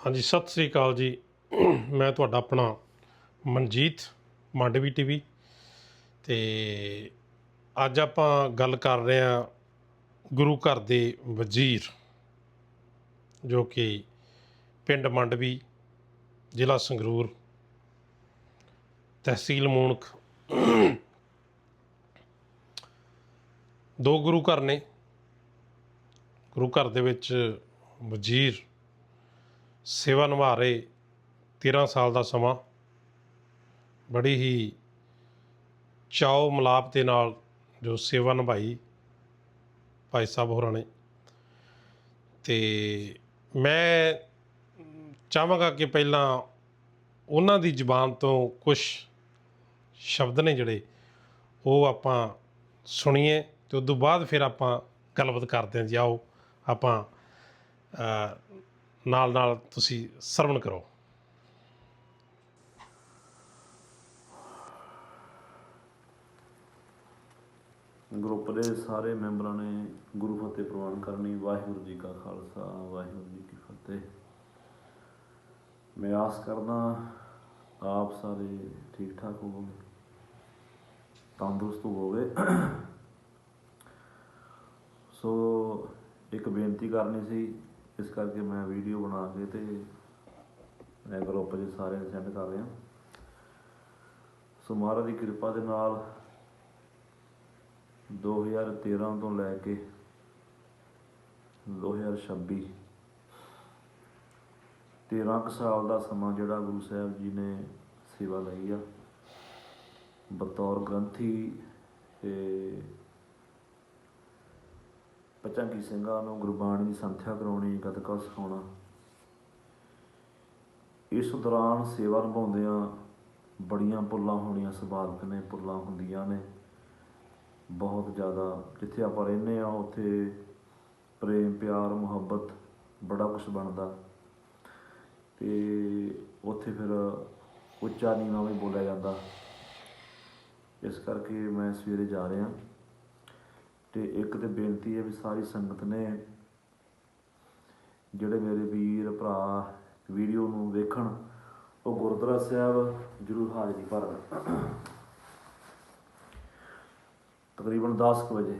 ਹਾਂਜੀ, ਸਤਿ ਸ੍ਰੀ ਅਕਾਲ ਜੀ। ਮੈਂ ਤੁਹਾਡਾ ਆਪਣਾ ਮਨਜੀਤ ਮੰਡਵੀ ਟੀਵੀ ਤੇ ਅੱਜ ਆਪਾਂ ਗੱਲ ਕਰ ਰਹੇ ਹਾਂ ਗੁਰੂ ਘਰ ਦੇ ਵਜ਼ੀਰ, ਜੋ ਕਿ ਪਿੰਡ ਮੰਡਵੀ, ਜ਼ਿਲ੍ਹਾ ਸੰਗਰੂਰ, ਤਹਿਸੀਲ ਮੂਣਕ ਦੋ ਗੁਰੂ ਘਰ ਨੇ। ਗੁਰੂ ਘਰ ਦੇ ਵਿੱਚ ਵਜ਼ੀਰ ਸੇਵਾ ਨਿਭਾ ਰਹੇ 13 ਸਾਲ ਦਾ ਸਮਾਂ ਬੜੀ ਹੀ ਚਾਉ ਮਲਾਪ ਦੇ ਨਾਲ ਜੋ ਸੇਵਾ ਨਿਭਾਈ ਭਾਈ ਸਾਹਿਬ ਹੋਰਾਂ ਨੇ। ਤੇ ਮੈਂ ਚਾਹਾਂਗਾ ਕਿ ਪਹਿਲਾਂ ਉਹਨਾਂ ਦੀ ਜ਼ੁਬਾਨ ਤੋਂ ਕੁਝ ਸ਼ਬਦ ਨੇ ਜਿਹੜੇ ਉਹ ਆਪਾਂ ਸੁਣੀਏ ਤੇ ਉਸ ਤੋਂ ਬਾਅਦ ਫਿਰ ਆਪਾਂ ਗੱਲਬਾਤ ਕਰਦੇ ਹਾਂ ਜੀ। ਆਓ ਆਪਾਂ ਨਾਲ ਨਾਲ ਤੁਸੀਂ ਸਰਵਣ ਕਰੋ। ਗਰੁੱਪ ਦੇ ਸਾਰੇ ਮੈਂਬਰਾਂ ਨੇ ਗੁਰੂ ਫਤਿਹ ਪ੍ਰਵਾਨ ਕਰਨੀ, ਵਾਹਿਗੁਰੂ ਜੀ ਕਾ ਖਾਲਸਾ, ਵਾਹਿਗੁਰੂ ਜੀ ਕੀ ਫਤਿਹ। ਮੈਂ ਆਸ ਕਰਦਾ ਆਪ ਸਾਰੇ ਠੀਕ ਠਾਕ ਹੋਵੋਗੇ, ਤੰਦਰੁਸਤ ਹੋਵੋਗੇ। ਸੋ ਇੱਕ ਬੇਨਤੀ ਕਰਨੀ ਸੀ ਇਸ ਕਰਕੇ ਮੈਂ ਵੀਡੀਓ ਬਣਾ ਕੇ ਤੇ ਮੈਂ ਗਰੁੱਪ 'ਚ ਸਾਰਿਆਂ ਨੂੰ ਸੈਂਡ ਕਰ ਰਿਹਾ। ਸੋ ਮਹਾਰਾਜ ਦੀ ਕਿਰਪਾ ਦੇ ਨਾਲ 2013 ਤੋਂ ਲੈ ਕੇ 2026 13 ਕੁ ਸਾਲ ਦਾ ਸਮਾਂ ਜਿਹੜਾ ਗੁਰੂ ਸਾਹਿਬ ਜੀ ਨੇ ਸੇਵਾ ਲਈ ਆ। ਬਤੌਰ ਗ੍ਰੰਥੀ ਤੇ ਪਚੰਗੀ ਸਿੰਘਾਂ ਨੂੰ ਗੁਰਬਾਣੀ ਦੀ ਸੰਥਿਆ ਕਰਾਉਣੀ ਗਤਕਾ ਸਿਖਾਉਣਾ। ਇਸ ਦੌਰਾਨ ਸੇਵਾ ਨਿਭਾਉਂਦਿਆਂ ਬੜੀਆਂ ਪੁੱਲਾਂ ਹੋਣੀਆਂ ਸੁਭਾਵਿਕ ਨੇ ਪੁੱਲਾਂ ਹੁੰਦੀਆਂ ਨੇ। ਬਹੁਤ ਜ਼ਿਆਦਾ ਜਿੱਥੇ ਆਪਾਂ ਰਹਿੰਦੇ ਆ ਉੱਥੇ ਪ੍ਰੇਮ, ਪਿਆਰ, ਮੁਹੱਬਤ ਬੜਾ ਕੁਝ ਬਣਦਾ। ਤੇ ਉੱਥੇ ਫਿਰ ਉੱਚਾ ਨੀਵਾਂ ਵੀ ਬੋਲਿਆ ਜਾਂਦਾ। ਇਸ ਕਰਕੇ ਮੈਂ ਸਵੇਰੇ ਜਾ ਰਿਹਾ। ਤੇ ਇੱਕ ਤੇ ਬੇਨਤੀ ਹੈ ਵੀ ਸਾਰੀ ਸੰਗਤ ਨੇ ਜਿਹੜੇ ਮੇਰੇ ਵੀਰ ਭਰਾ ਵੀਡੀਓ ਨੂੰ ਵੇਖਣ, ਉਹ ਗੁਰਦੁਆਰਾ ਸਾਹਿਬ ਜਰੂਰ ਹਾਜ਼ਰੀ ਭਰਨ। ਤਕਰੀਬਨ 10 ਕੁ ਵਜੇ।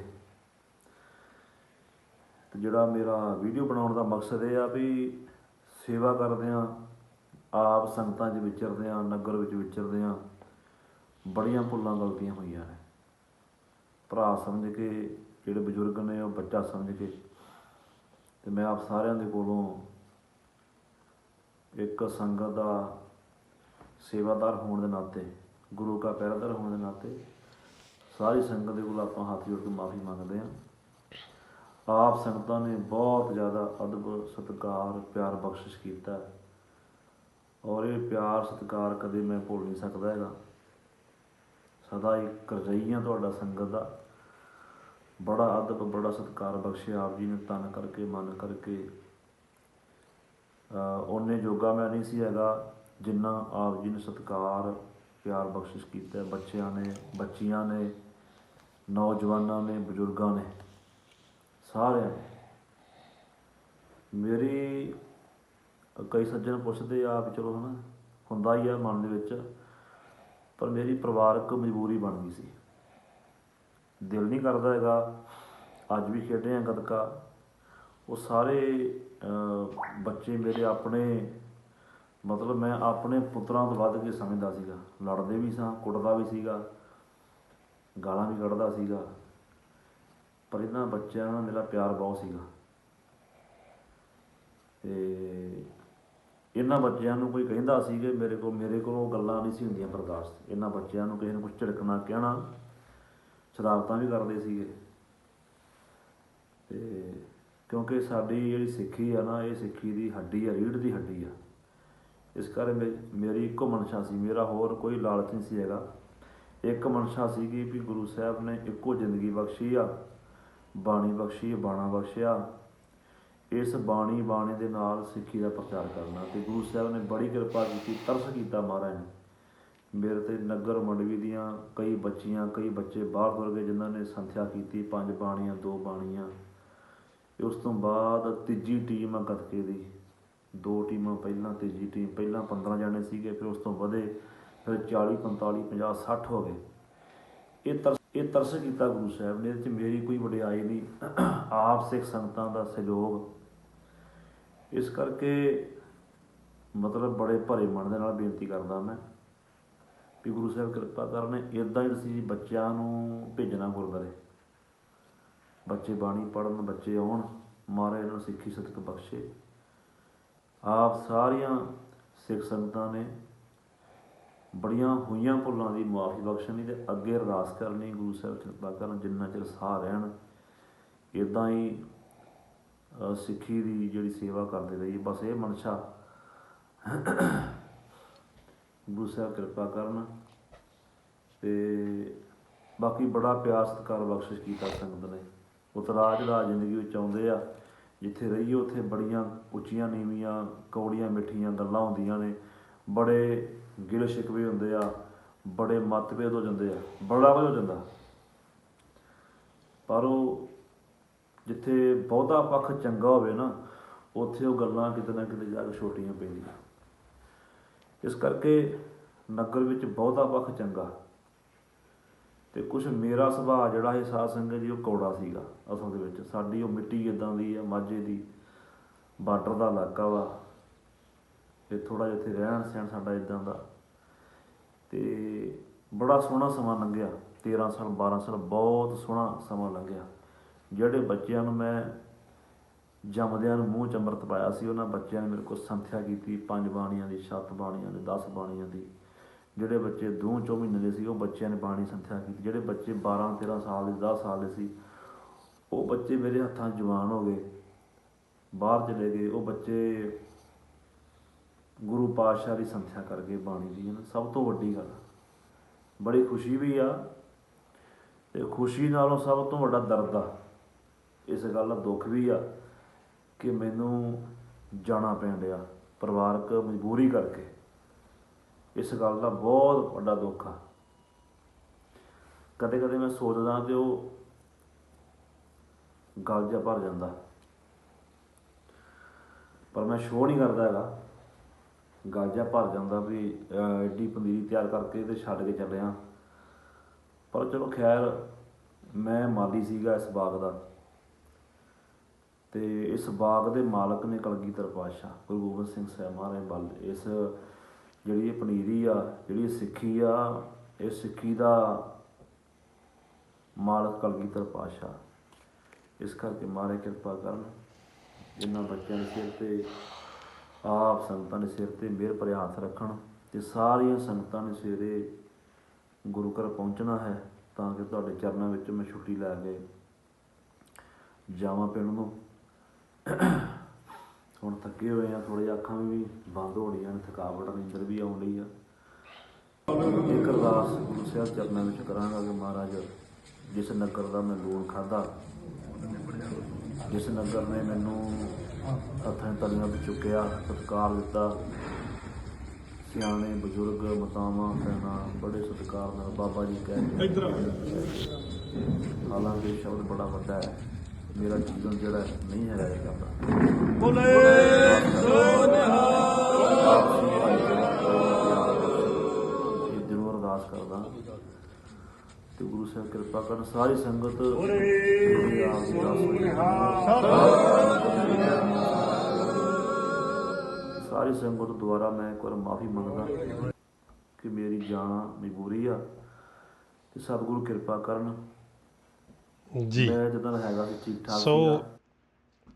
ਤੇ ਜਿਹੜਾ ਮੇਰਾ ਵੀਡੀਓ ਬਣਾਉਣ ਦਾ ਮਕਸਦ ਇਹ ਆ ਵੀ ਸੇਵਾ ਕਰਦੇ ਆ ਆਪ ਸੰਗਤਾਂ 'ਚ ਵਿਚਰਦੇ ਆ ਨਗਰ ਵਿੱਚ ਵਿਚਰਦੇ ਆ ਬੜੀਆਂ ਭੁੱਲਾਂ ਗਲਤੀਆਂ ਹੋਈਆਂ ਨੇ। ਭਰਾ ਸਮਝ ਕੇ, ਜਿਹੜੇ ਬਜ਼ੁਰਗ ਨੇ ਉਹ ਬੱਚਾ ਸਮਝ ਕੇ। ਤੇ ਮੈਂ ਆਪ ਸਾਰਿਆਂ ਦੇ ਕੋਲੋਂ ਇੱਕ ਸੰਗਤ ਦਾ ਸੇਵਾਦਾਰ ਹੋਣ ਦੇ ਨਾਤੇ, ਗੁਰੂ ਦਾ ਪਹਿਰਾਦਾਰ ਹੋਣ ਦੇ ਨਾਤੇ, ਸਾਰੀ ਸੰਗਤ ਦੇ ਕੋਲ ਆਪਾਂ ਹੱਥ ਜੋੜ ਕੇ ਮਾਫੀ ਮੰਗਦੇ ਹਾਂ। ਆਪ ਸੰਗਤਾਂ ਨੇ ਬਹੁਤ ਜ਼ਿਆਦਾ ਅਦਬ, ਸਤਿਕਾਰ, ਪਿਆਰ ਬਖਸ਼ਿਸ਼ ਕੀਤਾ। ਔਰ ਇਹ ਪਿਆਰ, ਸਤਿਕਾਰ ਕਦੇ ਮੈਂ ਭੁੱਲ ਨਹੀਂ ਸਕਦਾ ਹੈਗਾ। ਸਦਾ ਹੀ ਕਰਜਈਆਂ ਤੁਹਾਡਾ ਸੰਗਤ ਦਾ। ਬੜਾ ਅਦਬ, ਬੜਾ ਸਤਿਕਾਰ ਬਖਸ਼ਿਆ ਆਪ ਜੀ ਨੇ ਤਨ ਕਰਕੇ, ਮਨ ਕਰਕੇ। ਅਹ ਉਹਨੇ ਜੋਗਾ ਮੈਂ ਨਹੀਂ ਸੀ ਹੈਗਾ, ਜਿੰਨਾ ਆਪ ਜੀ ਨੇ ਸਤਿਕਾਰ, ਪਿਆਰ ਬਖਸ਼ਿਸ਼ ਕੀਤਾ ਬੱਚਿਆਂ ਨੇ, ਬੱਚੀਆਂ ਨੇ, ਨੌਜਵਾਨਾਂ ਨੇ, ਬਜ਼ੁਰਗਾਂ ਨੇ, ਸਾਰਿਆਂ ਨੇ। ਮੇਰੀ ਕਈ ਸੱਜਣ ਪੁੱਛਦੇ ਆ ਵੀ ਚਲੋ ਹਨਾ, ਹੁੰਦਾ ਹੀ ਆ ਮਨ ਦੇ ਵਿੱਚ। ਪਰ ਮੇਰੀ ਪਰਿਵਾਰਕ ਮਜਬੂਰੀ ਬਣ ਗਈ ਸੀ। ਦਿਲ ਨਹੀਂ ਕਰਦਾ ਹੈਗਾ। ਅੱਜ ਵੀ ਖੇਡੇ ਆ ਗੱਤਕਾ ਉਹ ਸਾਰੇ ਬੱਚੇ ਮੇਰੇ ਆਪਣੇ, ਮਤਲਬ ਮੈਂ ਆਪਣੇ ਪੁੱਤਰਾਂ ਤੋਂ ਵੱਧ ਕੇ ਸਮਝਦਾ ਸੀਗਾ। ਲੜਦੇ ਵੀ ਸਾਂ, ਕੁੱਟਦਾ ਵੀ ਸੀਗਾ। ਗਾਲਾਂ ਵੀ ਕੱਢਦਾ ਸੀਗਾ। ਪਰ ਇਹਨਾਂ ਬੱਚਿਆਂ ਨਾਲ ਮੇਰਾ ਪਿਆਰ ਬਹੁਤ ਸੀਗਾ। ਤੇ ਇਹਨਾਂ ਬੱਚਿਆਂ ਨੂੰ ਕੋਈ ਕਹਿੰਦਾ ਸੀ ਕਿ ਮੇਰੇ ਕੋਲ ਮੇਰੇ ਕੋਲ ਉਹ ਗੱਲਾਂ ਨਹੀਂ ਸੀ ਹੁੰਦੀਆਂ ਬਰਦਾਸ਼ਤ। ਇਹਨਾਂ ਬੱਚਿਆਂ ਨੂੰ ਕਿਸੇ ਨੂੰ ਕੁਝ ਝਿੜਕਣਾ, ਕਹਿਣਾ ਸ਼ਰਾਰਤਾਂ ਵੀ ਕਰਦੇ ਸੀਗੇ। ਤੇ ਕਿਉਂਕਿ ਸਾਡੀ ਜਿਹੜੀ ਸਿੱਖੀ ਆ ਨਾ, ਇਹ ਸਿੱਖੀ ਦੀ ਹੱਡੀ ਆ ਰੀੜ ਦੀ ਹੱਡੀ ਆ। ਇਸ ਕਰਕੇ ਮੇ- ਮੇਰੀ ਇੱਕੋ ਮਨਸ਼ਾ ਸੀ, ਮੇਰਾ ਹੋਰ ਕੋਈ ਲਾਲਚ ਨਹੀਂ ਸੀ ਹੈਗਾ। ਇੱਕ ਮਨਸ਼ਾ ਸੀਗੀ ਵੀ ਗੁਰੂ ਸਾਹਿਬ ਨੇ ਇੱਕੋ ਜ਼ਿੰਦਗੀ ਬਖਸ਼ੀ ਆ, ਬਾਣੀ ਬਖਸ਼ੀ, ਬਾਣਾ ਬਖਸ਼ਿਆ। ਇਸ ਬਾਣੀ ਬਾਣੇ ਦੇ ਨਾਲ ਸਿੱਖੀ ਦਾ ਪ੍ਰਚਾਰ ਕਰਨਾ ਤੇ ਗੁਰੂ ਸਾਹਿਬ ਨੇ ਬੜੀ ਕਿਰਪਾ ਕੀਤੀ, ਤਰਸ ਕੀਤਾ ਮਹਾਰਾਜ ਨੇ। ਮੇਰੇ ਤੇ ਨਗਰ ਮੰਡਵੀ ਦੀਆਂ ਕਈ ਬੱਚੀਆਂ, ਕਈ ਬੱਚੇ ਬਾਹਰ ਤੁਰ ਗਏ ਜਿਨ੍ਹਾਂ ਨੇ ਸੰਥਿਆ ਕੀਤੀ, ਪੰਜ ਬਾਣੀਆਂ, ਦੋ ਬਾਣੀਆਂ। ਉਸ ਤੋਂ ਬਾਅਦ ਤੀਜੀ ਟੀਮ ਆ ਗੱਤਕੇ ਦੀ। ਦੋ ਟੀਮਾਂ ਪਹਿਲਾਂ, ਤੀਜੀ ਟੀਮ ਪਹਿਲਾਂ 15 ਜਣੇ ਸੀਗੇ, ਫਿਰ ਉਸ ਤੋਂ ਵਧੇ, ਫਿਰ 40 45 50 60 ਹੋ ਗਏ। ਇਹ ਤਰਸ ਇਹ ਤਰਸ ਕੀਤਾ ਗੁਰੂ ਸਾਹਿਬ ਨੇ, ਇਹਦੇ ਚ ਮੇਰੀ ਕੋਈ ਵਡਿਆਈ ਨਹੀਂ। ਆਪ ਸਿੱਖ ਸੰਗਤਾਂ ਦਾ ਸਹਿਯੋਗ ਇਸ ਕਰਕੇ ਮਤਲਬ ਬੜੇ ਭਰੇ ਮਨ ਦੇ ਨਾਲ ਬੇਨਤੀ ਕਰਦਾ ਮੈਂ ਵੀ ਗੁਰੂ ਸਾਹਿਬ ਕਿਰਪਾ ਕਰਨ ਇਦਾਂ ਹੀ ਤੁਸੀਂ ਬੱਚਿਆਂ ਨੂੰ ਭੇਜਣਾ ਗੁਰਦੁਆਰੇ। ਬੱਚੇ ਬਾਣੀ ਪੜਨ ਬੱਚੇ ਆਉਣ, ਮਹਾਰਾਜ ਨੂੰ ਸਿੱਖੀ ਸਤਿਕ ਬਖਸ਼ੇ। ਆਪ ਸਾਰੀਆਂ ਸਿੱਖ ਸੰਗਤਾਂ ਨੇ ਬੜੀਆਂ ਹੋਈਆਂ ਭੁੱਲਾਂ ਦੀ ਮਾਫੀ ਬਖਸ਼ਣੀ ਤੇ ਅੱਗੇ ਅਰਦਾਸ ਕਰਨੀ, ਗੁਰੂ ਸਾਹਿਬ ਕਿਰਪਾ ਕਰਨ ਜਿੰਨਾ ਚਿਰ ਸਾਹ ਰਹਿਣ ਇਦਾਂ ਹੀ ਸਿੱਖੀ ਦੀ ਜਿਹੜੀ ਸੇਵਾ ਕਰਦੇ ਰਹੀ, ਬਸ ਇਹ ਮਨਸ਼ਾ ਗੁਰੂ ਸਾਹਿਬ ਕਿਰਪਾ ਕਰਨ ਤੇ ਬਾਕੀ ਬੜਾ ਪਿਆਰ ਸਤਿਕਾਰ ਬਖਸ਼ਿਸ਼ ਕੀਤਾ ਸੰਗਤ ਨੇ। ਉਤਰਾ ਚੜਾ ਜ਼ਿੰਦਗੀ ਵਿੱਚ ਆਉਂਦੇ ਆ, ਜਿੱਥੇ ਰਹੀਏ ਉੱਥੇ ਬੜੀਆਂ ਉੱਚੀਆਂ ਨੀਵੀਆਂ, ਕੌੜੀਆਂ ਮਿੱਠੀਆਂ ਗੱਲਾਂ ਹੁੰਦੀਆਂ ਨੇ, ਬੜੇ ਗਿਲੇ ਸ਼ਿਕਵੇ ਹੁੰਦੇ ਆ, ਬੜੇ ਮਤਭੇਦ ਹੋ ਜਾਂਦੇ ਆ, ਬੜਾ ਕੁਝ ਹੋ ਜਾਂਦਾ। ਪਰ ਉਹ ਜਿੱਥੇ ਬਹੁਤਾ ਪੱਖ ਚੰਗਾ ਹੋਵੇ ਨਾ, ਉੱਥੇ ਉਹ ਗੱਲਾਂ ਕਿਤੇ ਨਾ ਕਿਤੇ ਜਾ ਕੇ ਛੋਟੀਆਂ ਪੈਂਦੀਆਂ। ਇਸ ਕਰਕੇ ਨਗਰ ਵਿੱਚ ਬਹੁਤਾ ਪੱਖ ਚੰਗਾ। ਤੇ ਕੁਝ ਮੇਰਾ ਸੁਭਾਅ ਜਿਹੜਾ ਇਹ ਸਾਧ ਸੰਗਤ ਜੀ, ਉਹ ਕੌੜਾ ਸੀਗਾ ਅਸਲ ਦੇ ਵਿੱਚ। ਸਾਡੀ ਉਹ ਮਿੱਟੀ ਇਦਾਂ ਦੀ ਹੈ ਮਾਝੇ ਦੀ, ਬਾਰਡਰ ਦਾ ਇਲਾਕਾ ਵਾ। ਤੇ ਥੋੜਾ ਜਿਹਾ ਇੱਥੇ ਰਹਿਣ ਸਹਿਣ ਸਾਡਾ ਇਦਾਂ ਦਾ। ਤੇ ਬੜਾ ਸੋਹਣਾ ਸਮਾਂ ਲੰਘਿਆ 13 ਸਾਲ 12 ਸਾਲ ਬਹੁਤ ਸੋਹਣਾ ਸਮਾਂ ਲੰਘਿਆ। ਜਿਹੜੇ ਬੱਚਿਆਂ ਨੂੰ ਮੈਂ ਜੰਮਦਿਆਂ ਨੂੰ ਮੂੰਹ ਚ ਅੰਮ੍ਰਿਤ ਪਾਇਆ ਸੀ, ਉਹਨਾਂ ਬੱਚਿਆਂ ਨੇ ਮੇਰੇ ਕੋਲ ਸੰਥਿਆ ਕੀਤੀ, ਪੰਜ ਬਾਣੀਆਂ ਦੀ, ਸੱਤ ਬਾਣੀਆਂ ਦੀ 10 ਬਾਣੀਆਂ ਦੀ। ਜਿਹੜੇ ਬੱਚੇ ਦੋ ਚੌ ਮਹੀਨੇ ਦੇ ਸੀ, ਉਹ ਬੱਚਿਆਂ ਨੇ ਬਾਣੀ ਸੰਥਿਆ ਕੀਤੀ। ਜਿਹੜੇ ਬੱਚੇ 12 13 ਸਾਲ ਦੇ 10 ਸਾਲ ਦੇ ਸੀ, ਉਹ ਬੱਚੇ ਮੇਰੇ ਹੱਥਾਂ ਜਵਾਨ ਹੋ ਗਏ। ਬਾਹਰ ਚਲੇ ਗਏ, ਉਹ ਬੱਚੇ ਗੁਰੂ ਪਾਤਸ਼ਾਹ ਦੀ ਸੰਥਿਆ ਕਰ ਗਏ ਬਾਣੀ ਦੀ ਨਾ ਸਭ ਤੋਂ ਵੱਡੀ ਗੱਲ ਬੜੀ ਖੁਸ਼ੀ ਵੀ ਆ ਤੇ ਖੁਸ਼ੀ ਨਾਲੋਂ ਸਭ ਤੋਂ ਵੱਡਾ ਦਰਦ ਆ। ਇਸ ਗੱਲ ਦਾ ਦੁੱਖ ਵੀ ਆ ਕਿ ਮੈਨੂੰ ਜਾਣਾ ਪੈਣ ਡਿਆ ਪਰਿਵਾਰਕ ਮਜਬੂਰੀ ਕਰਕੇ। ਇਸ ਗੱਲ ਦਾ ਬਹੁਤ ਵੱਡਾ ਦੁੱਖ ਆ। ਕਦੇ ਕਦੇ ਮੈਂ ਸੋਚਦਾ ਤੇ ਉਹ ਗੱਲ ਜਿਹਾ ਭਰ ਜਾਂਦਾ। ਪਰ ਮੈਂ ਸ਼ੋਅ ਨਹੀਂ ਕਰਦਾ ਹੈਗਾ। ਗੱਲ ਜਿਹਾ ਭਰ ਜਾਂਦਾ ਵੀ ਐਡੀ ਪਨੀਰੀ ਤਿਆਰ ਕਰਕੇ ਤੇ ਛੱਡ ਕੇ ਚੱਲਿਆ ਪਰ ਚਲੋ ਖੈਰ, ਮੈਂ ਮਾਲੀ ਸੀਗਾ ਇਸ ਬਾਗ ਦਾ। ਤੇ ਇਸ ਬਾਗ ਦੇ ਮਾਲਕ ਨੇ ਕਲਗੀਧਰ ਪਾਤਸ਼ਾਹ, ਗੁਰੂ ਗੋਬਿੰਦ ਸਿੰਘ ਸਾਹਿਬ ਮਹਾਰਾਜ ਬਲ ਇਸ ਜਿਹੜੀ ਇਹ ਪਨੀਰੀ ਆ, ਜਿਹੜੀ ਸਿੱਖੀ ਆ, ਇਹ ਸਿੱਖੀ ਦਾ ਮਾਲਕ ਕਲਗੀਧਰ ਪਾਤਸ਼ਾਹ। ਇਸ ਕਰਕੇ ਮਾਰੇ ਕਿਰਪਾ ਕਰਨ ਇਹਨਾਂ ਬੱਚਿਆਂ ਦੇ ਸਿਰ ਤੇ, ਆਪ ਸੰਗਤਾਂ ਦੇ ਸਿਰ ਤੇ ਮਿਹਰ ਭਰੇ ਹੱਥ ਰੱਖਣ, ਤੇ ਸਾਰੀਆਂ ਸੰਗਤਾਂ ਨੇ ਸਵੇਰੇ ਗੁਰੂ ਘਰ ਪਹੁੰਚਣਾ ਹੈ, ਤਾਂ ਕਿ ਤੁਹਾਡੇ ਚਰਨਾਂ ਵਿੱਚ ਮੈਂ ਛੁੱਟੀ ਲੈ ਕੇ ਜਾਵਾਂ ਪਿੰਡ ਨੂੰ। ਹੁਣ ਥੱਕੇ ਹੋਏ ਆ ਥੋੜੇ ਅੱਖਾਂ ਵੀ ਬੰਦ ਹੋ ਰਹੀਆਂ ਨੇ, ਥਕਾਵਟ ਨੀਂਦਰ ਵੀ ਆਉਣ ਲਈ ਆ। ਇੱਕ ਅਰਦਾਸ ਗੁਰੂ ਸਾਹਿਬ ਚਰਨਾਂ ਵਿੱਚ ਕਰਾਂਗਾ ਕਿ ਮਹਾਰਾਜ, ਜਿਸ ਨਗਰ ਦਾ ਮੈਂ ਲੂਣ ਖਾਦਾ ਜਿਸ ਨਗਰ ਨੇ ਮੈਨੂੰ ਹੱਥਾਂ ਤਲੀਆਂ ਵਿੱਚ ਚੁੱਕਿਆ, ਸਤਿਕਾਰ ਦਿੱਤਾ, ਸਿਆਣੇ, ਬਜ਼ੁਰਗ, ਮਤਾਵਾਂ, ਭੈਣਾਂ, ਬੜੇ ਸਤਿਕਾਰ ਨਾਲ ਬਾਬਾ ਜੀ ਕਹਿੰਦੇ ਹਾਲਾਂਕਿ ਸ਼ਬਦ ਬੜਾ ਵੱਡਾ ਹੈ। ਮੇਰਾ ਜੀਵਨ ਜਿਹੜਾ ਹੈ, ਨਹੀਂ ਹੈਗਾ ਇਹ ਕਰਦਾ ਜ਼ਰੂਰ ਅਰਦਾਸ ਕਰਦਾ ਤੇ ਗੁਰੂ ਸਾਹਿਬ ਕਿਰਪਾ ਕਰਨ ਸਾਰੀ ਸੰਗਤ ਸਾਰੀ ਸੰਗਤ ਦੁਆਰਾ ਮੈਂ ਇੱਕ ਵਾਰ ਮਾਫੀ ਮੰਗਦਾ ਕਿ ਮੇਰੀ ਜਾਣਾ ਮਜਬੂਰੀ ਆ ਤੇ ਸਤਿਗੁਰੂ ਕਿਰਪਾ ਕਰਨ ਜੀ ਮੈਂ ਜਦੋਂ ਹੈਗਾ ਸੀ ਠੀਕ ਠਾਕ ਸੋ।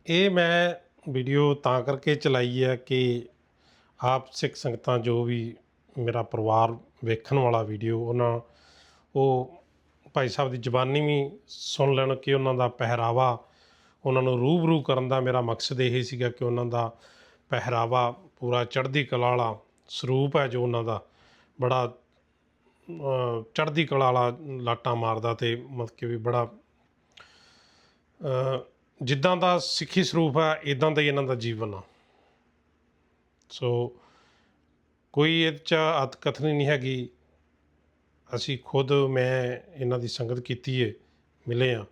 ਇਹ ਮੈਂ ਵੀਡੀਓ ਤਾਂ ਕਰਕੇ ਚਲਾਈ ਹੈ ਕਿ ਆਪ ਸਿੱਖ ਸੰਗਤਾਂ ਜੋ ਵੀ ਮੇਰਾ ਪਰਿਵਾਰ ਵੇਖਣ ਵਾਲਾ ਵੀਡੀਓ ਉਹਨਾਂ ਉਹ ਭਾਈ ਸਾਹਿਬ ਦੀ ਜ਼ੁਬਾਨੀ ਵੀ ਸੁਣ ਲੈਣ ਕਿ ਉਹਨਾਂ ਦਾ ਪਹਿਰਾਵਾ ਉਹਨਾਂ ਨੂੰ ਰੂਬਰੂ ਕਰਨ ਦਾ ਮੇਰਾ ਮਕਸਦ ਇਹ ਸੀਗਾ ਕਿ ਉਹਨਾਂ ਦਾ ਪਹਿਰਾਵਾ ਪੂਰਾ ਚੜ੍ਹਦੀ ਕਲਾ ਵਾਲਾ ਸਰੂਪ ਹੈ ਜੋ ਉਹਨਾਂ ਦਾ ਬੜਾ ਚੜ੍ਹਦੀ ਕਲਾ ਵਾਲਾ ਲਾਟਾਂ ਮਾਰਦਾ ਤੇ ਮਤਲਬ ਕਿ ਵੀ ਬੜਾ ਜਿੱਦਾਂ ਦਾ ਸਿੱਖੀ ਸਰੂਪ ਹੈ ਇਦਾਂ ਦਾ ਹੀ ਇਹਨਾਂ ਦਾ ਜੀਵਨ ਆ। ਸੋ ਕੋਈ ਇਹ 'ਚ ਅਤਕਥਨੀ ਨਹੀਂ ਹੈਗੀ। ਅਸੀਂ ਖੁਦ, ਮੈਂ ਇਹਨਾਂ ਦੀ ਸੰਗਤ ਕੀਤੀ ਏ, ਮਿਲੇ ਆ।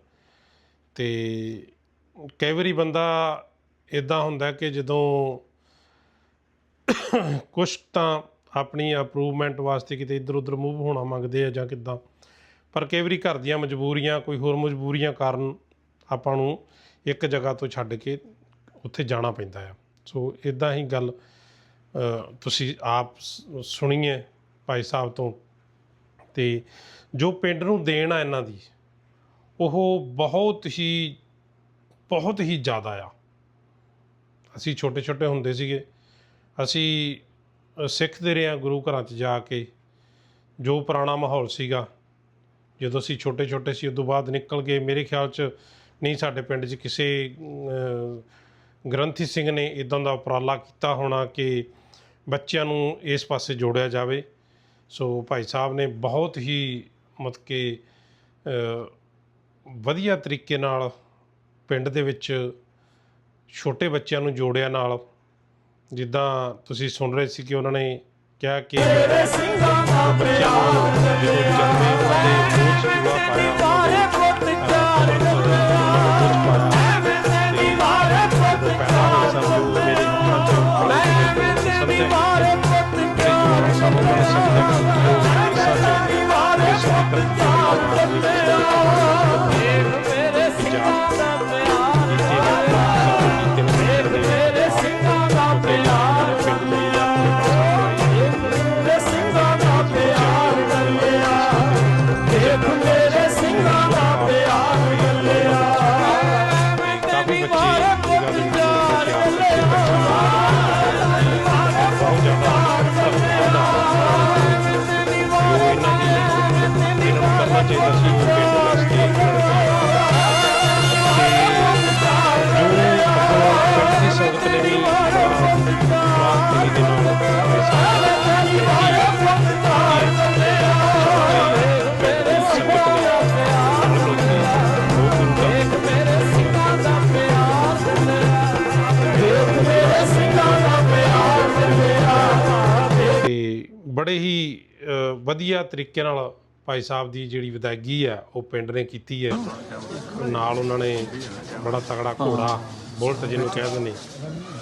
ਤੇ ਕਈ ਵਾਰੀ ਬੰਦਾ ਇਦਾਂ ਹੁੰਦਾ ਕਿ ਜਦੋਂ ਕੁਝ ਤਾਂ ਆਪਣੀ ਅਪਰੂਵਮੈਂਟ ਵਾਸਤੇ ਕਿਤੇ ਇੱਧਰ ਉੱਧਰ ਮੂਵ ਹੋਣਾ ਮੰਗਦੇ ਆ ਜਾਂ ਕਿੱਦਾਂ, ਪਰ ਕਈ ਵਾਰੀ ਘਰ ਦੀਆਂ ਮਜਬੂਰੀਆਂ, ਕੋਈ ਹੋਰ ਮਜਬੂਰੀਆਂ ਕਾਰਨ ਆਪਾਂ ਨੂੰ ਇੱਕ ਜਗ੍ਹਾ ਤੋਂ ਛੱਡ ਕੇ ਉੱਥੇ ਜਾਣਾ ਪੈਂਦਾ ਆ। ਸੋ ਇਦਾਂ ਹੀ ਗੱਲ ਤੁਸੀਂ ਆਪ ਸ- ਸੁਣੀਏ ਭਾਈ ਸਾਹਿਬ ਤੋਂ। ਤੇ ਜੋ ਪਿੰਡ ਨੂੰ ਦੇਣ ਆ ਇਹਨਾਂ ਦੀ, ਉਹ ਬਹੁਤ ਹੀ ਬਹੁਤ ਹੀ ਜ਼ਿਆਦਾ ਆ। ਅਸੀਂ ਛੋਟੇ ਛੋਟੇ ਹੁੰਦੇ ਸੀਗੇ। ਅਸੀਂ ਸਿੱਖਦੇ ਰਹੇ ਹਾਂ ਗੁਰੂ ਘਰਾਂ 'ਚ ਜਾ ਕੇ। ਜੋ ਪੁਰਾਣਾ ਮਾਹੌਲ ਸੀਗਾ, ਜਦੋਂ ਅਸੀਂ ਛੋਟੇ ਛੋਟੇ ਸੀ, ਉਦੋਂ ਬਾਅਦ ਨਿਕਲ ਗਏ। ਮੇਰੇ ਖਿਆਲ 'ਚ ਨਹੀਂ ਸਾਡੇ ਪਿੰਡ 'ਚ ਕਿਸੇ ਗ੍ਰੰਥੀ ਸਿੰਘ ਨੇ ਇਦਾਂ ਦਾ ਉਪਰਾਲਾ ਕੀਤਾ ਹੋਣਾ ਕਿ ਬੱਚਿਆਂ ਨੂੰ ਇਸ ਪਾਸੇ ਜੋੜਿਆ ਜਾਵੇ। ਸੋ ਭਾਈ ਸਾਹਿਬ ਨੇ ਬਹੁਤ ਹੀ ਮਤਲਬ ਕਿ ਵਧੀਆ ਤਰੀਕੇ ਨਾਲ ਪਿੰਡ ਦੇ ਵਿੱਚ ਛੋਟੇ ਬੱਚਿਆਂ ਨੂੰ ਜੋੜਿਆ ਨਾਲ। ਜਿੱਦਾਂ ਤੁਸੀਂ ਸੁਣ ਰਹੇ ਸੀ ਕਿ ਉਹਨਾਂ ਨੇ ਕਿਹਾ ਕਿ ਬੱਚਿਆਂ ਨੂੰ ਜਦੋਂ ਜਨਮੇ ਉਹਨਾਂ ਦੇ ਮੂੰਹ 'ਚ ਪਾਇਆ। ਸੀਗੇ ਵਧੀਆ ਤਰੀਕੇ ਨਾਲ ਭਾਈ ਸਾਹਿਬ ਦੀ ਜਿਹੜੀ ਵਿਦਾਇਗੀ ਆ ਉਹ ਪਿੰਡ ਨੇ ਕੀਤੀ ਹੈ। ਨਾਲ ਉਹਨਾਂ ਨੇ ਬੜਾ ਤਗੜਾ ਘੋੜਾ, ਬੁਲਟ ਜਿਹਨੂੰ ਕਹਿੰਦੇ ਨੇ,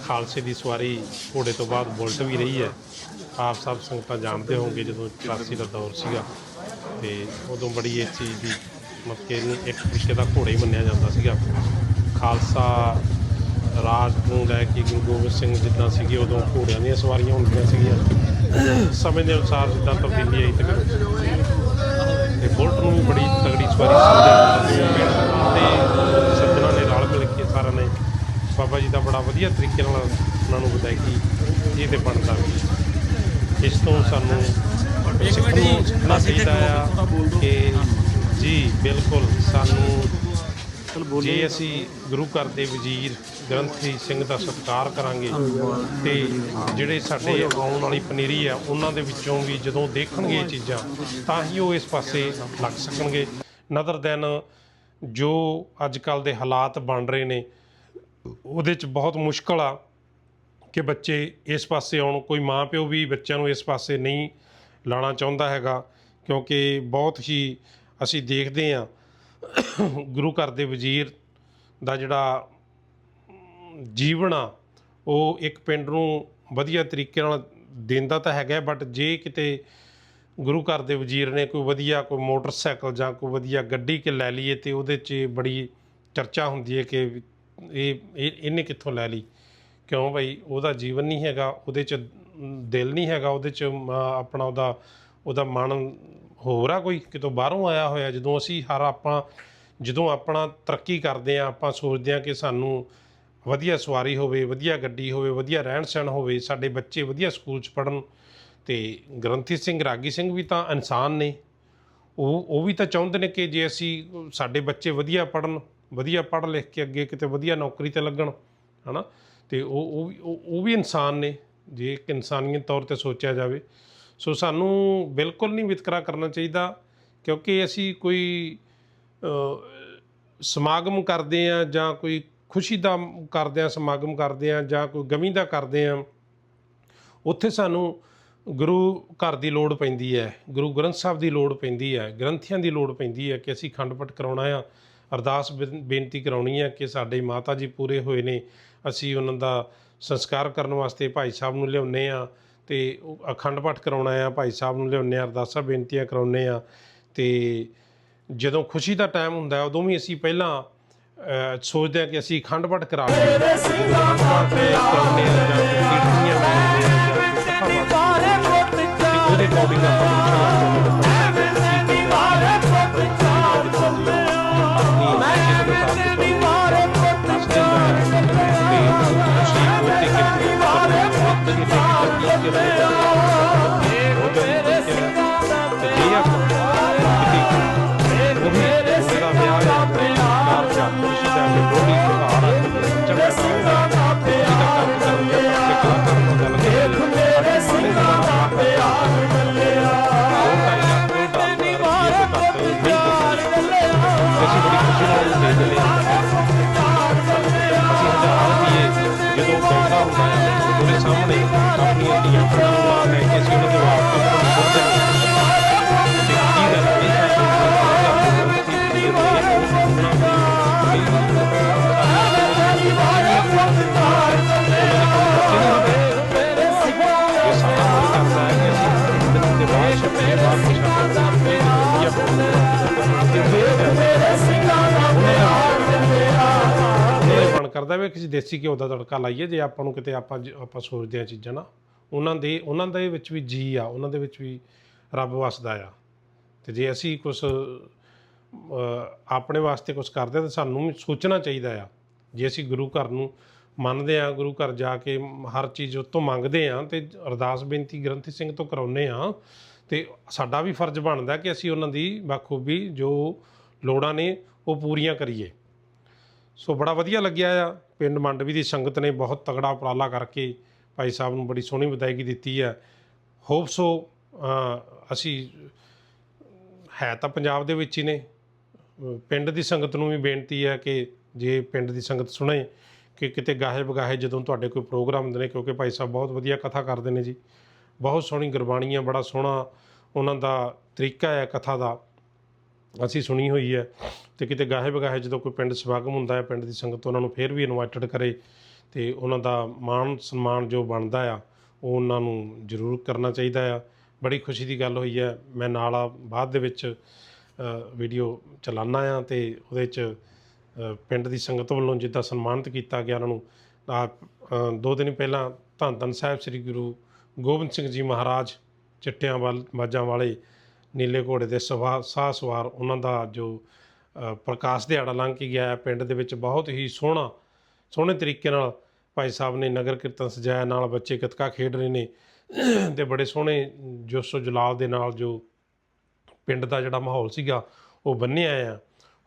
ਖਾਲਸੇ ਦੀ ਸਵਾਰੀ ਘੋੜੇ ਤੋਂ ਬਾਅਦ ਬੁਲਟ ਵੀ ਰਹੀ ਹੈ। ਆਪ ਸਭ ਸੰਗਤਾਂ ਜਾਣਦੇ ਹੋਵੋਗੇ ਜਦੋਂ 84 ਦਾ ਦੌਰ ਸੀਗਾ ਤੇ ਉਦੋਂ ਬੜੀ ਇਸ ਚੀਜ਼ ਦੀ ਮਤਲਬ ਕਿ ਇਹਨੂੰ ਇੱਕ ਤਰੀਕੇ ਦਾ ਘੋੜਾ ਹੀ ਮੰਨਿਆ ਜਾਂਦਾ ਸੀਗਾ। ਖਾਲਸਾ ਰਾਜ ਨੂੰ ਲੈ ਕੇ ਗੁਰੂ ਗੋਬਿੰਦ ਸਿੰਘ ਜਿੱਦਾਂ ਸੀਗੇ, ਉਦੋਂ ਘੋੜਿਆਂ ਦੀਆਂ ਸਵਾਰੀਆਂ ਹੁੰਦੀਆਂ ਸੀਗੀਆਂ। ਸਮੇਂ ਦੇ ਅਨੁਸਾਰ ਜਿੱਦਾਂ ਤਬਦੀਲੀ ਆਈ ਤੱਕ ਤੇ ਬੁਲਟ ਨੂੰ ਵੀ ਬੜੀ ਤਗੜੀ ਸਵਾਰੀ ਸਮਝਿਆ ਤੇ ਸੱਜਣਾ ਨੇ ਰਲ ਮਿਲ ਕੇ ਸਾਰਿਆਂ ਨੇ ਬਾਬਾ ਜੀ ਦਾ ਬੜਾ ਵਧੀਆ ਤਰੀਕੇ ਨਾਲ ਉਹਨਾਂ ਨੂੰ ਵਿਦਾਇਗੀ ਇਹ ਤੇ ਬਣਦਾ। ਵੀ ਇਸ ਤੋਂ ਸਾਨੂੰ ਸਿੱਖਣਾ ਚਾਹੀਦਾ ਆ ਕਿ ਜੀ ਬਿਲਕੁਲ ਸਾਨੂੰ ਜੇ ਅਸੀਂ ਗੁਰੂ ਘਰ ਦੇ ਵਜ਼ੀਰ ਗ੍ਰੰਥੀ ਸਿੰਘ ਦਾ ਸਤਿਕਾਰ ਕਰਾਂਗੇ। ਤੇ ਜਿਹੜੇ ਸਾਡੇ ਆਉਣ ਵਾਲੀ ਪਨੀਰੀ ਆ, ਉਹਨਾਂ ਦੇ ਵਿੱਚੋਂ ਵੀ ਜਦੋਂ ਦੇਖਣਗੇ ਇਹ ਚੀਜ਼ਾਂ, ਤਾਂ ਹੀ ਉਹ ਇਸ ਪਾਸੇ ਲੱਗ ਸਕਣਗੇ। ਨਦਰ ਦੈਨ, ਜੋ ਅੱਜ ਕੱਲ ਦੇ ਹਾਲਾਤ ਬਣ ਰਹੇ ਨੇ, ਉਹਦੇ 'ਚ ਬਹੁਤ ਮੁਸ਼ਕਲ ਆ ਕਿ ਬੱਚੇ ਇਸ ਪਾਸੇ ਆਉਣ। ਕੋਈ ਮਾਂ ਪਿਓ ਵੀ ਬੱਚਿਆਂ ਨੂੰ ਇਸ ਪਾਸੇ ਨਹੀਂ ਲਾਣਾ ਚਾਹੁੰਦਾ ਹੈਗਾ, ਕਿਉਂਕਿ ਬਹੁਤ ਹੀ ਅਸੀਂ ਦੇਖਦੇ ਹਾਂ, ਗੁਰੂ ਘਰ ਦੇ ਵਜ਼ੀਰ ਦਾ ਜਿਹੜਾ ਜੀਵਨ ਆ ਉਹ ਇੱਕ ਪਿੰਡ ਨੂੰ ਵਧੀਆ ਤਰੀਕੇ ਨਾਲ ਦਿੰਦਾ ਤਾਂ ਹੈਗਾ ਬਟ ਜੇ ਕਿਤੇ ਗੁਰੂ ਘਰ ਦੇ ਵਜ਼ੀਰ ਨੇ ਕੋਈ ਵਧੀਆ ਕੋਈ ਮੋਟਰਸਾਈਕਲ ਜਾਂ ਕੋਈ ਵਧੀਆ ਗੱਡੀ ਕਿ ਲੈ ਲਈਏ ਤੇ ਉਹਦੇ 'ਚ ਬੜੀ ਚਰਚਾ ਹੁੰਦੀ ਹੈ ਕਿ ਇਹ ਇਹਨੇ ਕਿੱਥੋਂ ਲੈ ਲਈ? ਕਿਉਂ ਭਾਈ ਉਹਦਾ ਜੀਵਨ ਨਹੀਂ ਹੈਗਾ, ਉਹਦੇ 'ਚ ਦਿਲ ਨਹੀਂ ਹੈਗਾ, ਉਹਦੇ 'ਚ ਮ- ਆਪਣਾ ਉਹਦਾ ਉਹਦਾ ਮਨ ਹੋਰ ਆ ਕੋਈ? ਕਿਤੋਂ ਬਾਹਰੋਂ ਆਇਆ ਹੋਇਆ, ਜਦੋਂ ਅਸੀਂ ਹਰ ਆਪਾਂ, ਜਦੋਂ ਆਪਣਾ ਤਰੱਕੀ ਕਰਦੇ ਆ ਆਪਾਂ ਸੋਚਦੇ ਆ ਕਿ ਸਾਨੂੰ ਵਧੀਆ ਸਵਾਰੀ ਹੋਵੇ, ਵਧੀਆ ਗੱਡੀ ਹੋਵੇ, ਵਧੀਆ ਰਹਿਣ ਸਹਿਣ ਹੋਵੇ, ਸਾਡੇ ਬੱਚੇ ਵਧੀਆ ਸਕੂਲ 'ਚ ਪੜਨ ਤੇ ਗ੍ਰੰਥੀ ਸਿੰਘ, ਰਾਗੀ ਸਿੰਘ ਵੀ ਤਾਂ ਇਨਸਾਨ ਨੇ। ਉਹ ਉਹ ਵੀ ਤਾਂ ਚਾਹੁੰਦੇ ਨੇ ਕਿ ਜੇ ਅਸੀਂ ਸਾਡੇ ਬੱਚੇ ਵਧੀਆ ਪੜਨ ਵਧੀਆ ਪੜ੍ਹ ਲਿਖ ਕੇ ਅੱਗੇ ਕਿਤੇ ਵਧੀਆ ਨੌਕਰੀ ਤੇ ਲੱਗਣ, ਹਨਾ? ਤੇ ਉਹ ਉਹ ਵੀ ਉਹ ਵੀ ਇਨਸਾਨ ਨੇ, ਜੇ ਇੱਕ ਇਨਸਾਨੀਅਤ ਤੌਰ ਤੇ ਸੋਚਿਆ ਜਾਵੇ। ਸੋ ਸਾਨੂੰ ਬਿਲਕੁਲ ਨਹੀਂ ਵਿਤਕਰਾ ਕਰਨਾ ਚਾਹੀਦਾ, ਕਿਉਂਕਿ ਅਸੀਂ ਕੋਈ ਸਮਾਗਮ ਕਰਦੇ ਆ ਜਾਂ ਕੋਈ ਖੁਸ਼ੀ ਦਾ ਕਰਦੇ ਆ, ਸਮਾਗਮ ਕਰਦੇ ਆ ਜਾਂ ਕੋਈ ਗਮੀ ਦਾ ਕਰਦੇ ਆ, ਉੱਥੇ ਸਾਨੂੰ ਗੁਰੂ ਘਰ ਦੀ ਲੋੜ ਪੈਂਦੀ ਹੈ, ਗੁਰੂ ਗ੍ਰੰਥ ਸਾਹਿਬ ਦੀ ਲੋੜ ਪੈਂਦੀ ਹੈ, ਗ੍ਰੰਥੀਆਂ ਦੀ ਲੋੜ ਪੈਂਦੀ ਹੈ ਕਿ ਅਸੀਂ ਖੰਡ ਪਾਠ ਕਰਾਉਣਾ ਆ, ਅਰਦਾਸ ਬੇਨ- ਬੇਨਤੀ ਕਰਾਉਣੀ ਹੈ ਕਿ ਸਾਡੇ ਮਾਤਾ ਜੀ ਪੂਰੇ ਹੋਏ ਨੇ, ਅਸੀਂ ਉਹਨਾਂ ਦਾ ਸੰਸਕਾਰ ਕਰਨ ਵਾਸਤੇ ਭਾਈ ਸਾਹਿਬ ਨੂੰ ਲਿਆਉਂਦੇ ਆ ਤੇ ਅਖੰਡ ਪਾਠ ਕਰਾਉਣਾ ਆ, ਭਾਈ ਸਾਹਿਬ ਨੂੰ ਲਿਆਉਂਦੇ ਆ ਅਰਦਾਸਾਂ, ਬੇਨਤੀਆਂ ਕਰਾਉਂਦੇ ਆ ਤੇ ਜਦੋਂ ਖੁਸ਼ੀ ਦਾ ਟਾਈਮ ਹੁੰਦਾ ਉਦੋਂ ਵੀ ਅਸੀਂ ਪਹਿਲਾਂ ਸੋਚਦੇ ਆ ਕਿ ਅਸੀਂ ਖੰਡ ਪਾਠ ਕਰਾ ਲਈਏ ਕਰਾਉਂਦੇ ਆ ਜਾਂ ਕੋਈ ਕਥਾ ਆ। ਨਿਵਾਰੇ ਉਹਦੇ ਅਕੋਰਡਿੰਗ ਆਪਾਂ ਸਾਹਮਣੇ ਆਪਣੀਆਂ ਧੀਆਂ ਭੈਣਾਂ ਨੂੰ ਕੇ ਅਸੀਂ ਉਹਨਾਂ ਦੇ ਵਾਸਤੇ ਕੁਝ ਸੋਚਦੇ ਹਾਂ। ਤੇ ਕੀ ਗੱਲ ਹੈ, ਇਹ ਸਾਡੇ ਮੇਰੇ ਸਿੰਘਾਂ ਦਾ ਇਹ ਸਾਡਾ ਮਨ ਕਰਦਾ ਹੈ ਕਰਦਾ ਵੀ ਕਿਸੇ ਦੇਸੀ ਘਿਓ ਦਾ ਤੜਕਾ ਲਾਈਏ, ਜੇ ਆਪਾਂ ਨੂੰ ਕਿਤੇ ਆਪਾਂ ਆਪਾਂ ਸੋਚਦੇ ਆ ਚੀਜ਼ਾਂ ਨਾ, ਉਹਨਾਂ ਦੇ ਉਹਨਾਂ ਦੇ ਵਿੱਚ ਵੀ ਜੀ ਆ, ਉਹਨਾਂ ਦੇ ਵਿੱਚ ਵੀ ਰੱਬ ਵਸਦਾ ਆ। ਤੇ ਜੇ ਅਸੀਂ ਕੁਝ ਆਪਣੇ ਵਾਸਤੇ ਕੁਝ ਕਰਦੇ ਆ ਤਾਂ ਸਾਨੂੰ ਸੋਚਣਾ ਚਾਹੀਦਾ ਆ। ਜੇ ਅਸੀਂ ਗੁਰੂ ਘਰ ਨੂੰ ਮੰਨਦੇ ਆ ਗੁਰੂ ਘਰ ਜਾ ਕੇ ਹਰ ਚੀਜ਼ ਉਤੋਂ ਮੰਗਦੇ ਆ ਤੇ ਅਰਦਾਸ ਬੇਨਤੀ ਗ੍ਰੰਥੀ ਸਿੰਘ ਤੋਂ ਕਰਾਉਨੇ ਆ ਤੇ ਸਾਡਾ ਵੀ ਫਰਜ਼ ਬਣਦਾ ਕਿ ਅਸੀਂ ਉਹਨਾਂ ਦੀ ਬਖੂਬੀ ਜੋ ਲੋੜਾਂ ਨੇ ਉਹ ਪੂਰੀਆਂ ਕਰੀਏ। ਸੋ ਬੜਾ ਵਧੀਆ ਲੱਗਿਆ ਆ। ਪਿੰਡ ਮੰਡਵੀ ਦੀ ਸੰਗਤ ਨੇ ਬਹੁਤ ਤਗੜਾ ਉਪਰਾਲਾ ਕਰਕੇ ਭਾਈ ਸਾਹਿਬ ਨੂੰ ਬੜੀ ਸੋਹਣੀ ਵਿਦਾਇਗੀ ਦਿੱਤੀ ਹੈ ਹੋਪ ਸੋ ਅਸੀਂ ਹੈ ਤਾਂ ਪੰਜਾਬ ਦੇ ਵਿੱਚ ਹੀ ਨੇ। ਪਿੰਡ ਦੀ ਸੰਗਤ ਨੂੰ ਵੀ ਬੇਨਤੀ ਹੈ ਕਿ ਜੇ ਪਿੰਡ ਦੀ ਸੰਗਤ ਸੁਣੇ ਕਿ ਕਿਤੇ ਗਾਹੇ ਬਗਾਹੇ ਜਦੋਂ ਤੁਹਾਡੇ ਕੋਈ ਪ੍ਰੋਗਰਾਮ ਹੁੰਦੇ ਨੇ, ਕਿਉਂਕਿ ਭਾਈ ਸਾਹਿਬ ਬਹੁਤ ਵਧੀਆ ਕਥਾ ਕਰਦੇ ਨੇ ਜੀ। ਬਹੁਤ ਸੋਹਣੀ ਗੁਰਬਾਣੀ ਆ, ਬੜਾ ਸੋਹਣਾ ਉਹਨਾਂ ਦਾ ਤਰੀਕਾ ਹੈ ਕਥਾ ਦਾ। ਅਸੀਂ ਸੁਣੀ ਹੋਈ ਹੈ ਤੇ ਕਿਤੇ ਗਾਹੇ ਬਗਾਹੇ ਜਦੋਂ ਕੋਈ ਪਿੰਡ ਸਮਾਗਮ ਹੁੰਦਾ ਹੈ, ਪਿੰਡ ਦੀ ਸੰਗਤ ਉਹਨਾਂ ਨੂੰ ਫੇਰ ਵੀ ਇਨਵਾਈਟਡ ਕਰੇ ਤੇ ਉਹਨਾਂ ਦਾ ਮਾਣ ਸਨਮਾਨ ਜੋ ਬਣਦਾ ਆ, ਉਹ ਉਹਨਾਂ ਨੂੰ ਜ਼ਰੂਰ ਕਰਨਾ ਚਾਹੀਦਾ ਆ। ਬੜੀ ਖੁਸ਼ੀ ਦੀ ਗੱਲ ਹੋਈ ਹੈ। ਮੈਂ ਨਾਲ ਆ, ਬਾਅਦ ਦੇ ਵਿੱਚ ਵੀਡੀਓ ਚਲਾਨਾ ਆ ਤੇ ਉਹਦੇ ਚ ਪਿੰਡ ਦੀ ਸੰਗਤ ਵੱਲੋਂ ਜਿੱਦਾਂ ਸਨਮਾਨਿਤ ਕੀਤਾ ਗਿਆ ਉਹਨਾਂ ਨੂੰ ਦੋ ਦਿਨ ਪਹਿਲਾਂ ਧੰਨ ਧੰਨ ਸਾਹਿਬ ਸ੍ਰੀ ਗੁਰੂ ਗੋਬਿੰਦ ਸਿੰਘ ਜੀ ਮਹਾਰਾਜ, ਚਿੱਟਿਆਂ ਵੱਲ ਬਾਜਾਂ ਵਾਲੇ ਨੀਲੇ ਘੋੜੇ ਦੇ ਸਵਾ ਸਾਹ ਸਵਾਰ ਉਹਨਾਂ ਦਾ ਜੋ ਪ੍ਰਕਾਸ਼ ਦਿਹਾੜਾ ਲੰਘ ਕੇ ਗਿਆ ਪਿੰਡ ਦੇ ਵਿੱਚ ਬਹੁਤ ਹੀ ਸੋਹਣਾ, ਸੋਹਣੇ ਤਰੀਕੇ ਨਾਲ ਭਾਈ ਸਾਹਿਬ ਨੇ ਨਗਰ ਕੀਰਤਨ ਸਜਾਇਆ, ਨਾਲ ਬੱਚੇ ਗੱਤਕਾ ਖੇਡ ਰਹੇ ਨੇ ਤੇ ਬੜੇ ਸੋਹਣੇ ਜੋਸ਼ੋ ਜਲਾਲ ਦੇ ਨਾਲ ਜੋ ਪਿੰਡ ਦਾ ਜਿਹੜਾ ਮਾਹੌਲ ਸੀਗਾ, ਉਹ ਬੰਨਿਆ ਆ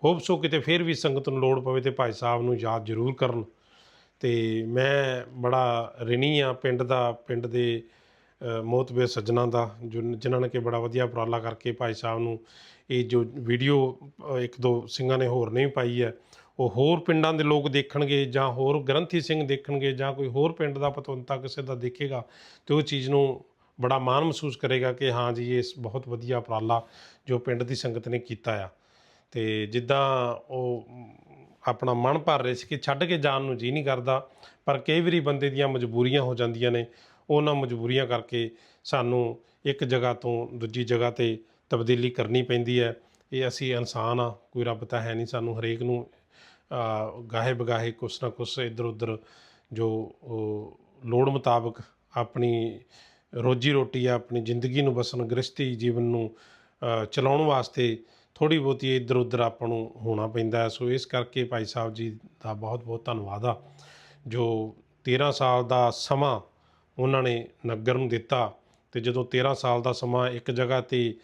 ਹੋਪ ਸੋ ਕਿਤੇ ਫਿਰ ਵੀ ਸੰਗਤ ਨੂੰ ਲੋੜ ਪਵੇ ਤੇ ਭਾਈ ਸਾਹਿਬ ਨੂੰ ਯਾਦ ਜ਼ਰੂਰ ਕਰਨ। ਤੇ ਮੈਂ ਬੜਾ ਰਿਣੀ ਆ ਪਿੰਡ ਦਾ, ਪਿੰਡ ਦੇ ਮੋਤਬੇ ਸੱਜਣਾ ਦਾ, ਜੋ ਜਿਨ੍ਹਾਂ ਨੇ ਕਿ ਬੜਾ ਵਧੀਆ ਉਪਰਾਲਾ ਕਰਕੇ ਭਾਈ ਸਾਹਿਬ ਨੂੰ ਇਹ ਜੋ ਵੀਡੀਓ ਇੱਕ ਦੋ ਸਿੰਘਾਂ ਨੇ ਹੋਰ ਨਹੀਂ ਪਾਈ ਹੈ, ਉਹ ਹੋਰ ਪਿੰਡਾਂ ਦੇ ਲੋਕ ਦੇਖਣਗੇ ਜਾਂ ਹੋਰ ਗ੍ਰੰਥੀ ਸਿੰਘ ਦੇਖਣਗੇ ਜਾਂ ਕੋਈ ਹੋਰ ਪਿੰਡ ਦਾ ਪਤਵੰਤਾ ਕਿਸੇ ਦਾ ਦੇਖੇਗਾ ਤੇ ਉਹ ਚੀਜ਼ ਨੂੰ ਬੜਾ ਮਾਣ ਮਹਿਸੂਸ ਕਰੇਗਾ ਕਿ ਹਾਂ ਜੀ, ਇਹ ਬਹੁਤ ਵਧੀਆ ਉਪਰਾਲਾ ਜੋ ਪਿੰਡ ਦੀ ਸੰਗਤ ਨੇ ਕੀਤਾ ਆ। ਤੇ ਜਿੱਦਾਂ ਉਹ ਆਪਣਾ ਮਨ ਭਰ ਰਹੇ ਸੀ ਕਿ ਛੱਡ ਕੇ ਜਾਣ ਨੂੰ ਜੀ ਨਹੀਂ ਕਰਦਾ, ਪਰ ਕਈ ਵਾਰੀ ਬੰਦੇ ਦੀਆਂ ਮਜਬੂਰੀਆਂ ਹੋ ਜਾਂਦੀਆਂ ਨੇ ਉਹਨਾਂ ਮਜਬੂਰੀਆਂ ਕਰਕੇ ਸਾਨੂੰ ਇੱਕ ਜਗ੍ਹਾ ਤੋਂ ਦੂਜੀ ਜਗ੍ਹਾ ਤੇ ਤਬਦੀਲੀ ਕਰਨੀ ਪੈਂਦੀ ਹੈ। ਇਹ ਅਸੀਂ ਇਨਸਾਨ ਆ ਕੋਈ ਰੱਬ ਤਾਂ ਹੈ ਨਹੀਂ ਸਾਨੂੰ ਹਰੇਕ ਨੂੰ ਗਾਹੇ ਬਗਾਹੇ ਕੁਛ ਨਾ ਕੁਛ ਇੱਧਰ ਉੱਧਰ ਜੋ ਲੋੜ ਮੁਤਾਬਕ ਆਪਣੀ ਰੋਜੀ ਰੋਟੀ ਆ ਆਪਣੀ ਜ਼ਿੰਦਗੀ ਨੂੰ ਬਸਣ ਗ੍ਰਸਤੀ ਜੀਵਨ ਨੂੰ ਚਲਾਉਣ ਵਾਸਤੇ ਥੋੜੀ ਬਹੁਤੀ ਇੱਧਰ ਉੱਧਰ ਆਪਾਂ ਨੂੰ ਹੋਣਾ ਪੈਂਦਾ ਸੋ ਇਸ ਕਰਕੇ ਭਾਈ ਸਾਹਿਬ ਜੀ ਦਾ ਬਹੁਤ ਬਹੁਤ ਧੰਨਵਾਦ ਆ। ਜੋ 13 ਸਾਲ ਦਾ ਸਮਾਂ ਉਹਨਾਂ ਨੇ ਨਗਰ ਨੂੰ ਦਿੱਤਾ ਤੇ ਜਦੋਂ 13 ਸਾਲ ਦਾ ਸਮਾਂ ਇੱਕ ਜਗ੍ਹਾ ਤੇ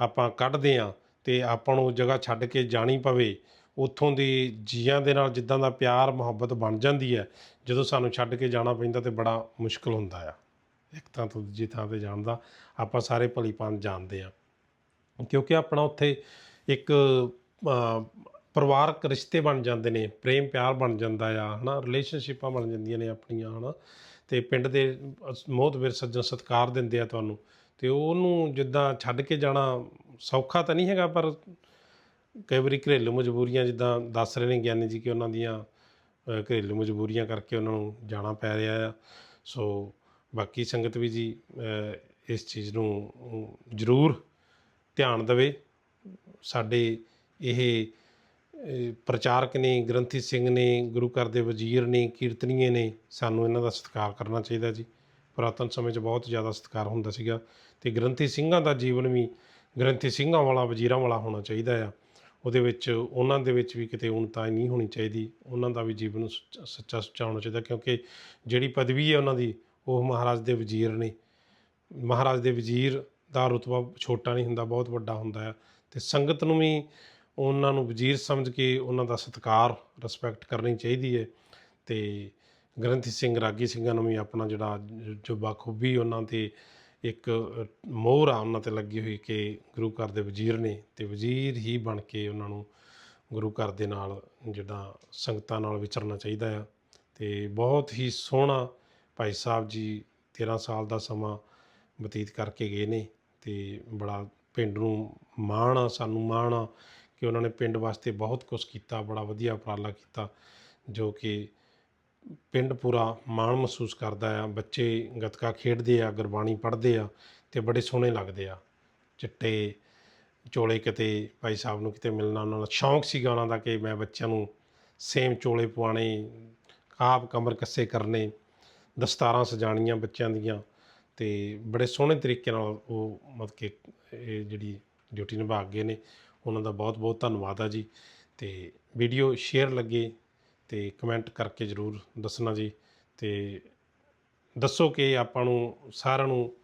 ਆਪਾਂ ਕੱਢਦੇ ਆ ਤੇ ਆਪਾਂ ਨੂੰ ਉਹ ਜਗ੍ਹਾ ਛੱਡ ਕੇ ਜਾਣੀ ਪਵੇ, ਉੱਥੋਂ ਦੀ ਜੀਆਂ ਦੇ ਨਾਲ ਜਿੱਦਾਂ ਦਾ ਪਿਆਰ, ਮੁਹੱਬਤ ਬਣ ਜਾਂਦੀ ਹੈ, ਜਦੋਂ ਸਾਨੂੰ ਛੱਡ ਕੇ ਜਾਣਾ ਪੈਂਦਾ ਤੇ ਬੜਾ ਮੁਸ਼ਕਲ ਹੁੰਦਾ ਆ। ਇੱਕ ਥਾਂ ਤੋਂ ਦੂਜੀ ਥਾਂ ਤੇ ਜਾਣ ਦਾ ਆਪਾਂ ਸਾਰੇ ਭਲੀ ਜਾਣਦੇ ਆ ਕਿਉਂਕਿ ਆਪਣਾ ਉੱਥੇ ਇੱਕ ਪਰਿਵਾਰਕ ਰਿਸ਼ਤੇ ਬਣ ਜਾਂਦੇ ਨੇ ਪ੍ਰੇਮ ਪਿਆਰ ਬਣ ਜਾਂਦਾ ਆ, ਹਨਾ ਰਿਲੇਸ਼ਨਸ਼ਿਪਾਂ ਬਣ ਜਾਂਦੀਆਂ ਨੇ ਆਪਣੀਆਂ, ਹਨਾ। ਤੇ ਪਿੰਡ ਦੇ ਮੋਹਤਵਰ ਸੱਜਣ ਸਤਿਕਾਰ ਦਿੰਦੇ ਆ ਤੁਹਾਨੂੰ। ਤੇ ਉਹਨੂੰ ਜਿੱਦਾਂ ਛੱਡ ਕੇ ਜਾਣਾ ਸੌਖਾ ਤਾਂ ਨਹੀਂ ਹੈਗਾ, ਪਰ ਕਈ ਵਾਰੀ ਘਰੇਲੂ ਮਜਬੂਰੀਆਂ ਜਿੱਦਾਂ ਦੱਸ ਰਹੇ ਨੇ ਗਿਆਨੀ ਜੀ ਕਿ ਉਹਨਾਂ ਦੀਆਂ ਘਰੇਲੂ ਮਜਬੂਰੀਆਂ ਕਰਕੇ ਉਹਨਾਂ ਨੂੰ ਜਾਣਾ ਪੈ ਰਿਹਾ ਆ। ਸੋ ਬਾਕੀ ਸੰਗਤ ਵੀ ਜੀ ਇਸ ਚੀਜ਼ ਨੂੰ ਜ਼ਰੂਰ ਧਿਆਨ ਦੇਵੇ। ਸਾਡੇ ਇਹ ਪ੍ਰਚਾਰਕ ਨੇ, ਗ੍ਰੰਥੀ ਸਿੰਘ ਨੇ, ਗੁਰੂ ਘਰ ਦੇ ਵਜ਼ੀਰ ਨੇ, ਕੀਰਤਨੀਏ ਨੇ ਸਾਨੂੰ ਇਹਨਾਂ ਦਾ ਸਤਿਕਾਰ ਕਰਨਾ ਚਾਹੀਦਾ ਜੀ। ਪੁਰਾਤਨ ਸਮੇਂ 'ਚ ਬਹੁਤ ਜ਼ਿਆਦਾ ਸਤਿਕਾਰ ਹੁੰਦਾ ਸੀਗਾ ਤੇ ਗ੍ਰੰਥੀ ਸਿੰਘਾਂ ਦਾ ਜੀਵਨ ਵੀ ਗ੍ਰੰਥੀ ਸਿੰਘਾਂ ਵਾਲਾ, ਵਜ਼ੀਰਾਂ ਵਾਲਾ ਹੋਣਾ ਚਾਹੀਦਾ ਆ। ਉਹਦੇ ਵਿੱਚ, ਉਹਨਾਂ ਦੇ ਵਿੱਚ ਵੀ ਕਿਤੇ ਉਣਤਾ ਨਹੀਂ ਹੋਣੀ ਚਾਹੀਦੀ। ਉਹਨਾਂ ਦਾ ਵੀ ਜੀਵਨ ਸੁੱਚ- ਸੱਚਾ, ਸੁੱਚਾ ਹੋਣਾ ਚਾਹੀਦਾ ਕਿਉਂਕਿ ਜਿਹੜੀ ਪਦਵੀ ਹੈ ਉਹਨਾਂ ਦੀ, ਉਹ ਮਹਾਰਾਜ ਦੇ ਵਜ਼ੀਰ ਨੇ। ਮਹਾਰਾਜ ਦੇ ਵਜ਼ੀਰ ਦਾ ਰੁਤਬਾ ਛੋਟਾ ਨਹੀਂ ਹੁੰਦਾ, ਬਹੁਤ ਵੱਡਾ ਹੁੰਦਾ ਹੈ ਤੇ ਸੰਗਤ ਨੂੰ ਵੀ ਉਹਨਾਂ ਨੂੰ ਵਜ਼ੀਰ ਸਮਝ ਕੇ ਉਹਨਾਂ ਦਾ ਸਤਿਕਾਰ ਰਿਸਪੈਕਟ ਕਰਨੀ ਚਾਹੀਦੀ ਹੈ ਤੇ ਗ੍ਰੰਥੀ ਸਿੰਘ, ਰਾਗੀ ਸਿੰਘਾਂ ਨੂੰ ਵੀ ਆਪਣਾ ਜਿਹੜਾ ਜੋ ਬਾਖੂਬੀ ਉਹਨਾਂ ਤੇ ਇੱਕ ਮੋਹਰ ਆ, ਉਹਨਾਂ ਤੇ ਲੱਗੀ ਹੋਈ ਕਿ ਗੁਰੂ ਘਰ ਦੇ ਵਜ਼ੀਰ ਨੇ ਤੇ ਵਜ਼ੀਰ ਹੀ ਬਣ ਕੇ ਉਹਨਾਂ ਨੂੰ ਗੁਰੂ ਘਰ ਦੇ ਨਾਲ ਜਿਹੜਾ ਸੰਗਤਾਂ ਨਾਲ ਵਿਚਰਨਾ ਚਾਹੀਦਾ ਆ। ਤੇ ਬਹੁਤ ਹੀ ਸੋਹਣਾ ਭਾਈ ਸਾਹਿਬ ਜੀ 13 ਸਾਲ ਦਾ ਸਮਾਂ ਬਤੀਤ ਕਰਕੇ ਗਏ ਨੇ ਤੇ ਬੜਾ ਪਿੰਡ ਨੂੰ ਮਾਣ ਆ, ਸਾਨੂੰ ਮਾਣ ਆ ਕਿ ਉਹਨਾਂ ਨੇ ਪਿੰਡ ਵਾਸਤੇ ਬਹੁਤ ਕੁਝ ਕੀਤਾ, ਬੜਾ ਵਧੀਆ ਉਪਰਾਲਾ ਕੀਤਾ, ਜੋ ਕਿ ਪਿੰਡ ਪੂਰਾ ਮਾਣ ਮਹਿਸੂਸ ਕਰਦਾ ਆ। ਬੱਚੇ ਗੱਤਕਾ ਖੇਡਦੇ ਆ, ਗੁਰਬਾਣੀ ਪੜ੍ਹਦੇ ਆ ਤੇ ਬੜੇ ਸੋਹਣੇ ਲੱਗਦੇ ਆ। ਚਿੱਟੇ ਚੋਲੇ ਕਿਤੇ ਭਾਈ ਸਾਹਿਬ ਨੂੰ ਕਿਤੇ ਮਿਲਣਾ, ਉਹਨਾਂ ਦਾ ਸ਼ੌਂਕ ਸੀਗਾ ਉਹਨਾਂ ਦਾ ਕਿ ਮੈਂ ਬੱਚਿਆਂ ਨੂੰ ਸੇਮ ਚੋਲੇ ਪਵਾਣੇ ਕਾਪ ਕਮਰ ਕੱਸੇ ਕਰਨੇ, ਦਸਤਾਰਾਂ ਸਜਾਣੀਆਂ ਬੱਚਿਆਂ ਦੀਆਂ ਤੇ ਬੜੇ ਸੋਹਣੇ ਤਰੀਕੇ ਨਾਲ ਉਹ ਮਤਲਬ ਕਿ ਇਹ ਜਿਹੜੀ ਡਿਊਟੀ ਨਿਭਾ ਗਏ ਨੇ। ਉਹਨਾਂ ਦਾ ਬਹੁਤ ਬਹੁਤ ਧੰਨਵਾਦ ਆ ਜੀ। ਤੇ ਵੀਡੀਓ ਸ਼ੇਅਰ ਲੱਗੇ ਤੇ ਕਮੈਂਟ ਕਰਕੇ ਜਰੂਰ ਦੱਸਣਾ ਜੀ। ਤੇ ਦੱਸੋ ਕਿ ਆਪਾਂ ਨੂੰ ਸਾਰਿਆਂ ਨੂੰ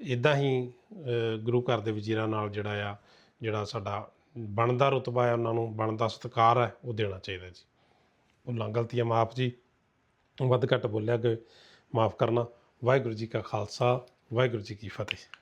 ਇਦਾਂ ਹੀ ਗੁਰੂ ਘਰ ਦੇ ਵਜ਼ੀਰਾਂ ਨਾਲ ਜਿਹੜਾ ਆ, ਜਿਹੜਾ ਸਾਡਾ ਬਣਦਾ ਰੁਤਬਾ ਹੈ ਉਹਨਾਂ ਨੂੰ ਬਣਦਾ ਸਤਿਕਾਰ ਹੈ ਉਹ ਦੇਣਾ ਚਾਹੀਦਾ ਜੀ। ਭੁੱਲਾਂ ਗਲਤੀਆਂ ਮਾਫ ਜੀ। ਵੱਧ ਘੱਟ ਬੋਲਿਆ ਕਿ ਮਾਫ ਕਰਨਾ। ਵਾਹਿਗੁਰੂ ਜੀ ਕਾ ਖਾਲਸਾ, ਵਾਹਿਗੁਰੂ ਜੀ ਕੀ ਫਤਿਹ।